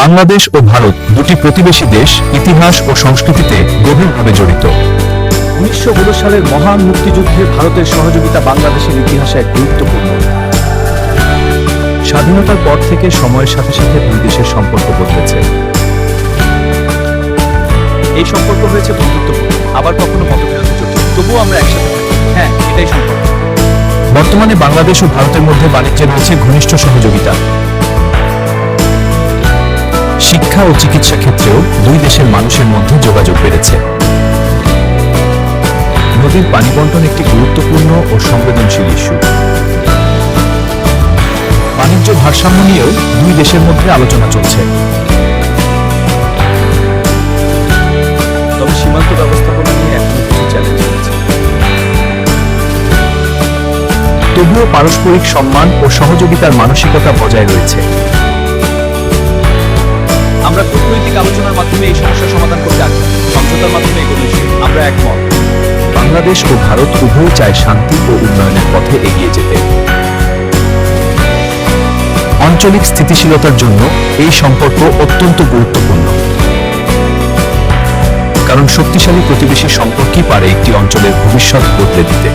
বাংলাদেশ ও ভারত দুটি প্রতিবেশী দেশ ইতিহাস ও সংস্কৃতিতে গভীরভাবে জড়িত। উনিশশো সালের মহান মুক্তিযুদ্ধে ভারতের সহযোগিতা বাংলাদেশের ইতিহাসে এক গুরুত্বপূর্ণ। স্বাধীনতার পর থেকে সময়ের সাথে সাথে দুই দেশের সম্পর্ক বদলেছে। এই সম্পর্ক হয়েছে বন্ধুত্বপূর্ণ। আবার কখনো মতবিরোধে তবুও আমরা একসাথে হ্যাঁ এটাই সম্পর্ক। বর্তমানে বাংলাদেশ ও ভারতের মধ্যে বাণিজ্যে রয়েছে ঘনিষ্ঠ সহযোগিতা। শিক্ষা ও চিকিৎসা ক্ষেত্রেও দুই দেশের মানুষের মধ্যে যোগাযোগ বেড়েছে। নদীর পানি বন্টন একটি গুরুত্বপূর্ণ ও সংবেদনশীল ইস্যু। বাণিজ্য ভারসাম্য নিয়েও দুই দেশের মধ্যে আলোচনা চলছে। তবে সীমান্ত ব্যবস্থাপনা নিয়ে এখনও কিছু চ্যালেঞ্জ তবুও পারস্পরিক সম্মান ও সহযোগিতার মানসিকতা বজায় রয়েছে। বাংলাদেশ ও ভারত উভয় চায় শান্তি ও উন্নয়নের পথে এগিয়ে যেতে। আঞ্চলিক স্থিতিশীলতার জন্য এই সম্পর্ক অত্যন্ত গুরুত্বপূর্ণ। কারণ শক্তিশালী প্রতিবেশী সম্পর্কই পারে একটি অঞ্চলের ভবিষ্যৎ বদলে দিতে।